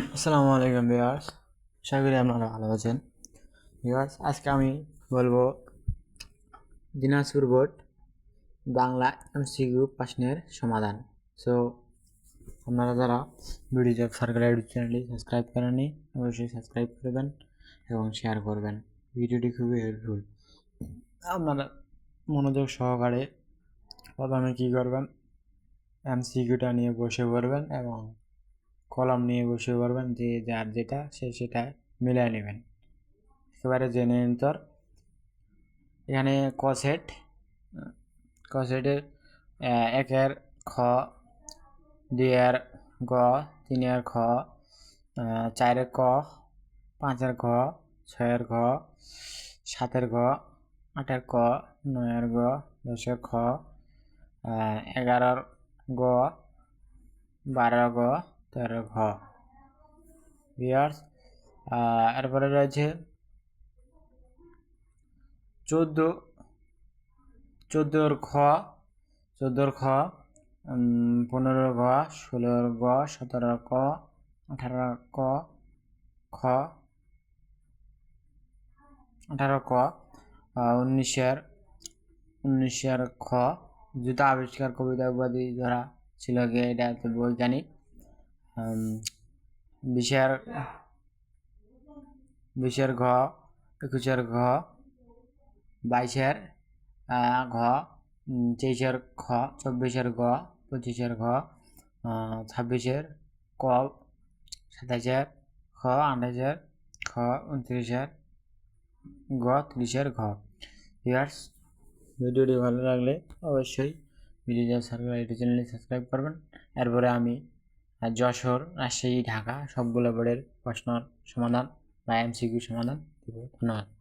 আসসালামু আলাইকুম ভিউয়ার্স। আশা করি আপনারা ভালো আছেন। ভিউয়ার্স, আজকে আমি বলব দিনাজপুর বোর্ড বাংলা এমসিকিউ প্রশ্নের সমাধান। সো আপনারা যারা ভিডিও জব সার্কেল ইউটিউব চ্যানেলটি সাবস্ক্রাইব করেননি, অবশ্যই সাবস্ক্রাইব করবেন এবং শেয়ার করবেন। ভিডিওটি খুবই হেল্পফুল আপনারা মনোযোগ সহকারে প্রথমে কী করবেন? এমসিকিউটা নিয়ে বসে পড়বেন এবং কলম নিয়ে বসে পড়বেন যে যার যেটা, সে সেটা মিলিয়ে নেবেন। একেবারে তোর। এখানে ক সেট, ক সেটের একের খ দুইয়ের গ তিনের খ চারের ক পাঁচের খ ছয়ের ঘ সাতের ঘ আটের ক নয়ের গ দশের খ এগারোর গ, বারো গ তেরো ঘ। বিয়ার্স এরপরে রয়েছে চোদ্দ চোদ্দোর খ চোদ্দোর খ উম, পনেরোর গ ষোলোর গ সতেরোর ক আঠারোর ক খ আঠারো ক উনিশের উনিশের খ। জুতা আবিষ্কার কবিতা উপাধি ধরা ছিল গিয়ে এটা হচ্ছে বৈজ্ঞানিক। বিশের বিশের ঘ একুশের ঘ বাইশের ঘ তেইশের খ চব্বিশের গ পঁচিশের ঘ ছাব্বিশের ক সাতাইশের খ আঠাইশের খ উনত্রিশের গ ত্রিশের ঘ। ইয়ার্স ভিডিওটি ভালো লাগলে অবশ্যই ভিডিও সার্কেল ইউটিউব চ্যানেলটি সাবস্ক্রাইব করবেন। এরপরে আমি যশোর রাজশাহী ঢাকা সবগুলো বোর্ডের প্রশ্ন সমাধান বা এমসিকিউ সমাধান। ধন্যবাদ।